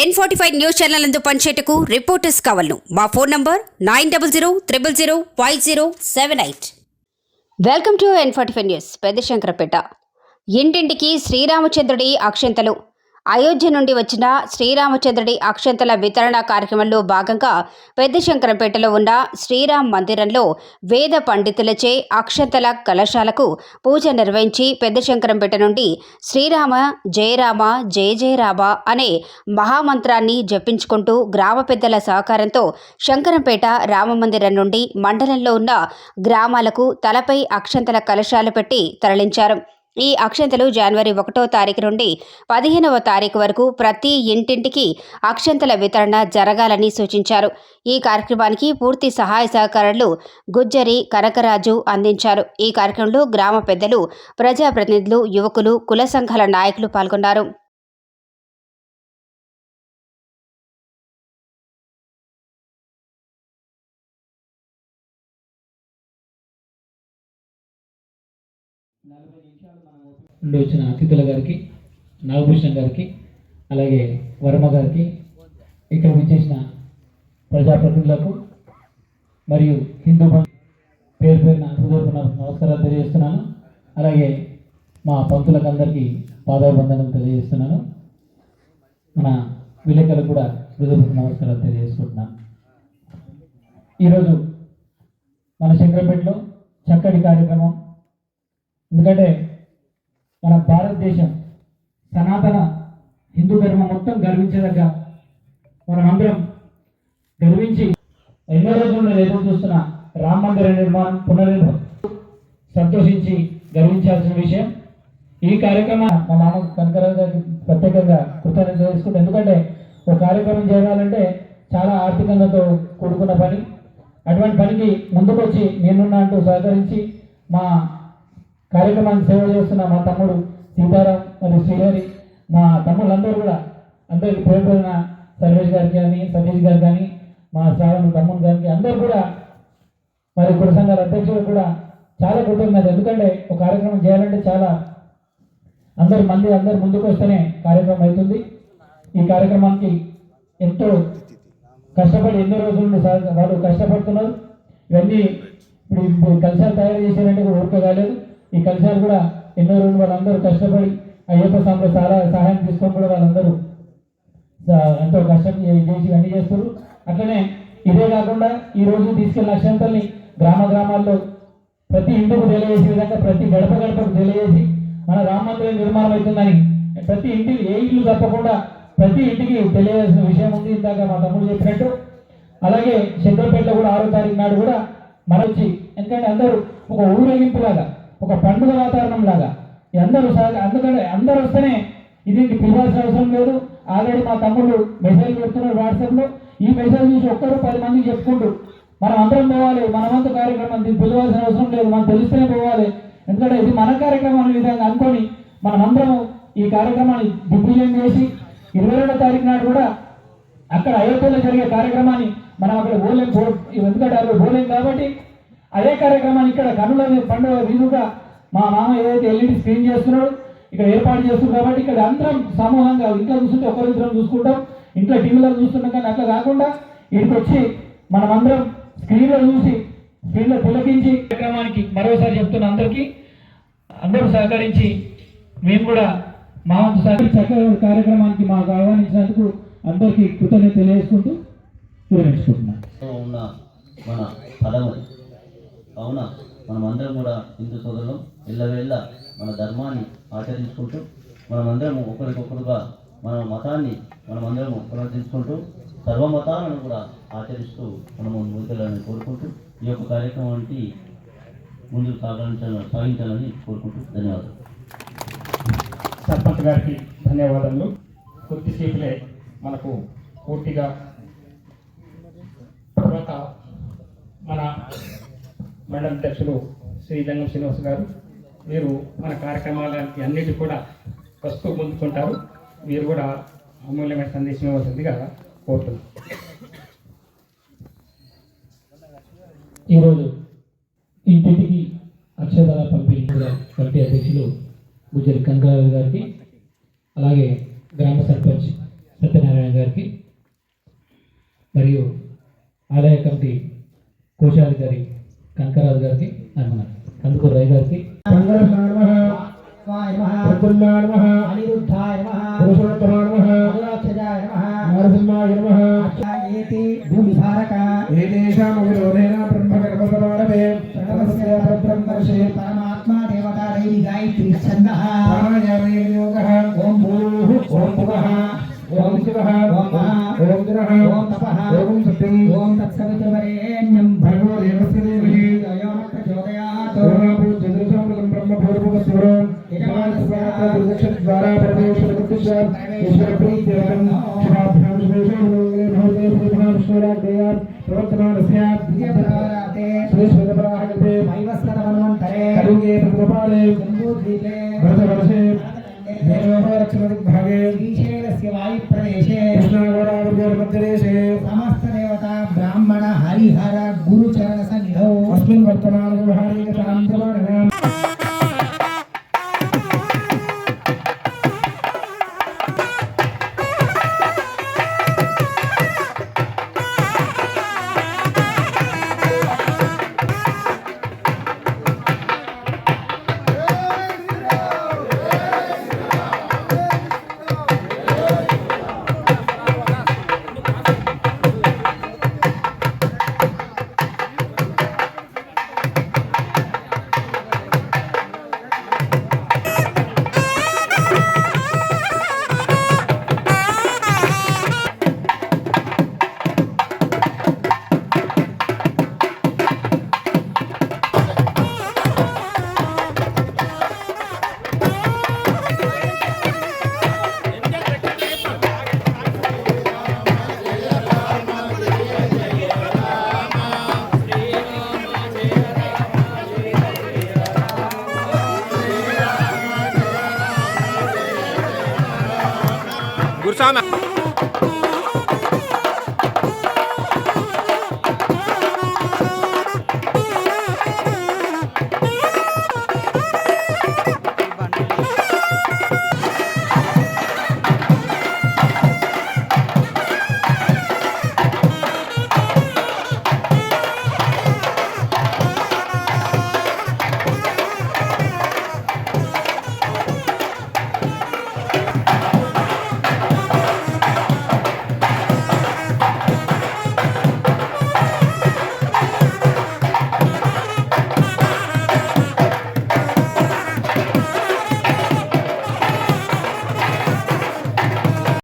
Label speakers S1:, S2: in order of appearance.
S1: N forty five news channel అందు పనిచేయటకు reporters కావాలను. మా phone number nine double zero triple zero five zero seven eight welcome to N forty five news Peddashankarpet. ఇంటింటికి శ్రీరామచంద్రుడి అక్షంతలు. అయోధ్య నుండి వచ్చిన శ్రీరామచంద్రుడి అక్షంతల వితరణ కార్యక్రమంలో భాగంగా పెద్దశంకరంపేటలో ఉన్న శ్రీరామ్ మందిరంలో వేద పండితులచే అక్షంతల కలశాలకు పూజ నిర్వహించి పెద్దశంకరంపేట నుండి శ్రీరామ జయరామ జయ జయరామ అనే మహామంత్రాన్ని జపించుకుంటూ గ్రామ పెద్దల సహకారంతో శంకరంపేట రామమందిరం నుండి మండలంలో ఉన్న గ్రామాలకు తలపై అక్షంతల కలశాలు పెట్టి తరలించారు. ఈ అక్షంతలు జనవరి ఒకటో తారీఖు నుండి పదిహేనవ తారీఖు వరకు ప్రతి ఇంటింటికి అక్షంతల వితరణ జరగాలని సూచించారు. ఈ కార్యక్రమానికి పూర్తి సహాయ సహకారాలు గుజ్జరి కనకరాజు అందించారు. ఈ కార్యక్రమంలో గ్రామ పెద్దలు ప్రజాప్రతినిధులు యువకులు కుల సంఘాల నాయకులు పాల్గొన్నారు.
S2: నుండి వచ్చిన అతిథుల గారికి నాగభూషణ్ గారికి అలాగే వర్మ గారికి ఇక్కడ విచ్చేసిన ప్రజాప్రతినిధులకు మరియు హిందూ బంధు పేరు పేరున హృదయపూర్ణ నమస్కారాలు తెలియజేస్తున్నాను. అలాగే మా పంతులకు అందరికీ పాదాభివందనం తెలియజేస్తున్నాను. మన విలేకరులకు కూడా హృదయపూర్ణ నమస్కారాలు తెలియజేసుకుంటున్నాను. ఈరోజు మన శంకరపేటలో చక్కటి కార్యక్రమం ఎందుకంటే మన భారతదేశం సనాతన హిందూ ధర్మం మొత్తం గర్వించేదగ్గ మనం అందరం గర్వించి ఎన్నో రోజులు నేను ఎదురు చూస్తున్న రామ మందిర నిర్మాణం పునర్నిర్మాణం సంతోషించి గర్వించాల్సిన విషయం. ఈ కార్యక్రమం మా మామ కనకరాజు ప్రత్యేకంగా కృతజ్ఞత తెలుసుకుంటాం ఎందుకంటే ఒక కార్యక్రమం చేయాలంటే చాలా ఆర్థికంగాతో కూడుకున్న పని. అటువంటి పనికి ముందుకొచ్చి నేనున్నా అంటూ సహకరించి మా కార్యక్రమాన్ని సేవ చేస్తున్న మా తమ్ముడు సీతారాం మరియు శ్రీహరి మా తమ్ముళ్ళందరూ కూడా అందరికి పేరు పేరున సర్వేష్ గారికి కానీ సతీష్ గారు కానీ మా శ్రావణ తమ్ముడు గారికి అందరూ కూడా మరి కుల సంఘాల అధ్యక్షులు కూడా చాలా కృతజ్ఞత ఎందుకంటే ఒక కార్యక్రమం చేయాలంటే చాలా అందరి మంది అందరు ముందుకు వస్తేనే కార్యక్రమం అవుతుంది. ఈ కార్యక్రమానికి ఎంతో కష్టపడి ఎన్నో రోజుల నుండి వాళ్ళు కష్టపడుతున్నారు. ఇవన్నీ ఇప్పుడు ఇప్పుడు తయారు చేశారంటే కూడా ఊరికే కాలేదు. ఈ కలశాలు కూడా ఎన్నో రోజులు వాళ్ళందరూ కష్టపడి అయ్యప్ప స్వామిలో చాలా సహాయం తీసుకొని కూడా వాళ్ళందరూ ఎంతో కష్టం చేసి అన్ని చేస్తారు. అట్లనే ఇదే కాకుండా ఈ రోజు తీసుకెళ్ళిన అక్షంతల్ని గ్రామ గ్రామాల్లో ప్రతి ఇంటికి తెలియజేసే విధంగా ప్రతి గడప గడపకు తెలియజేసి మన రామ మందిరం నిర్మాణం అవుతుందని ప్రతి ఇంటికి ఏ ఇల్లు తప్పకుండా ప్రతి ఇంటికి తెలియజేసిన విషయం ఉంది ఇందాక మా తమ్ముడు చెప్పినట్టు. అలాగే శంకరపేటలో కూడా ఆరో తారీఖు నాడు కూడా మరొచ్చి ఎందుకంటే అందరూ ఒక ఊరేగింపులాగా ఒక పండుగ వాతావరణం లాగా. ఈ అందరూ అందుకంటే అందరూ వస్తేనే ఇది పిలవాల్సిన అవసరం లేదు. ఆల్రెడీ మా తమ్ముళ్ళు మెసేజ్ పెడుతున్నారు వాట్సాప్లో. ఈ మెసేజ్ చూసి ఒక్కరు పది మందికి చెప్పుకుంటూ మనం అందరం పోవాలి మన కార్యక్రమం దీన్ని పిలవాల్సిన అవసరం లేదు. మనం తెలిస్తేనే పోవాలి. ఎందుకంటే ఇది మన కార్యక్రమం అనే విధంగా అనుకొని మనమందరం అందరం ఈ కార్యక్రమాన్ని దిగ్విజయం చేసి ఇరవై రెండో తారీఖు నాడు కూడా అక్కడ అయోధ్యలో జరిగే కార్యక్రమాన్ని మనం అక్కడ పోలేం ఎందుకంటే అక్కడ పోలేం కాబట్టి అదే కార్యక్రమాన్ని ఇక్కడ కనుల పండుగ వీధుగా మా మామ ఏదైతే ఎల్ఈడి స్క్రీన్ చేస్తున్నాడు ఇక్కడ ఏర్పాటు చేస్తున్నాం కాబట్టి ఇక్కడ అందరం సమూహంగా ఇంట్లో చూస్తుంటే ఒకరిద్దరం చూసుకుంటాం. ఇంట్లో టీవీలో చూస్తున్నాం కానీ అట్లా కాకుండా ఇక్కడికి వచ్చి మనమందరం స్క్రీన్లో చూసి స్క్రీన్లో పులకించి కార్యక్రమానికి మరోసారి చెప్తున్న అందరికీ అందరూ సహకరించి మేము కూడా మా సహకరి చక్కగా కార్యక్రమానికి మాకు ఆహ్వానించినందుకు అందరికీ కృతజ్ఞత తెలియజేసుకుంటూ
S3: ఉన్న మన పదము కావున మనమందరం కూడా హిందూ సోదరులు ఎల్లవేళ్ళ మన ధర్మాన్ని ఆచరించుకుంటూ మనమందరము ఒకరికొకరుగా మన మతాన్ని మనమందరము ప్రవర్తించుకుంటూ సర్వమతాలను కూడా ఆచరిస్తూ మనము ముందుకెళ్ళాలని కోరుకుంటూ ఈ యొక్క కార్యక్రమానికి ముందుకు సాగించాలని సాగించాలని కోరుకుంటూ ధన్యవాదాలు.
S4: సర్పంచ్ గారికి ధన్యవాదాలు కొద్దిసేపులే మనకు పూర్తిగా తర్వాత మన మండల అధ్యక్షులు శ్రీ జంగం శ్రీనివాస్ గారు మీరు మన కార్యక్రమాలకి అన్నిటి కూడా వస్తూ పొందుకుంటారు మీరు కూడా అమూల్యమైన సందేశం ఇవ్వాల్సిందిగా కోరుతున్నాం.
S2: ఈరోజు ఇంటికి అక్షరాల పంపిణీ కూడా కమిటీ అధ్యక్షులు గుజ్జరి కంకరావు గారికి అలాగే గ్రామ సర్పంచ్ సత్యనారాయణ గారికి మరియు ఆదాయ కమిటీ కోశాధికారి కనకరాజు గారికి మన కందుకూరు రై గారికి.
S5: పరమాత్మా దేవతా రైవి గాయత్రి ఛందః. ఓం భూః ఓం భువః ఓం శివः ఓం ఓం దినః ఓం తపః ఓం సత్యం ఓం తత్సవితుర్వరేణ్యం. భర్గో దేవస్య पूर्वक स्वरम इमान स्वार्थ प्रदक्षिण द्वारा परमेश्वर प्रतिशत ईश्वर प्रीति रतन क्षमाभ्याम सुमेशो भवे भवे भवाम स्वरा दया प्रवर्तमान स्यात् दिव्य प्रभाराते सुरेश्वर प्राहते मैवस्तर मनमंतरे करुगे प्रकृपाले कुंभोद्वीपे भरतवर्षे देवोपरक्षण भागे ईशेरस्य वायु प्रदेशे कृष्णागोरावर्गर मध्यदेशे समस्त देवता
S6: ब्राह्मण हरिहर गुरुचरण सन्निधौ अस्मिन् वर्तमान Mama.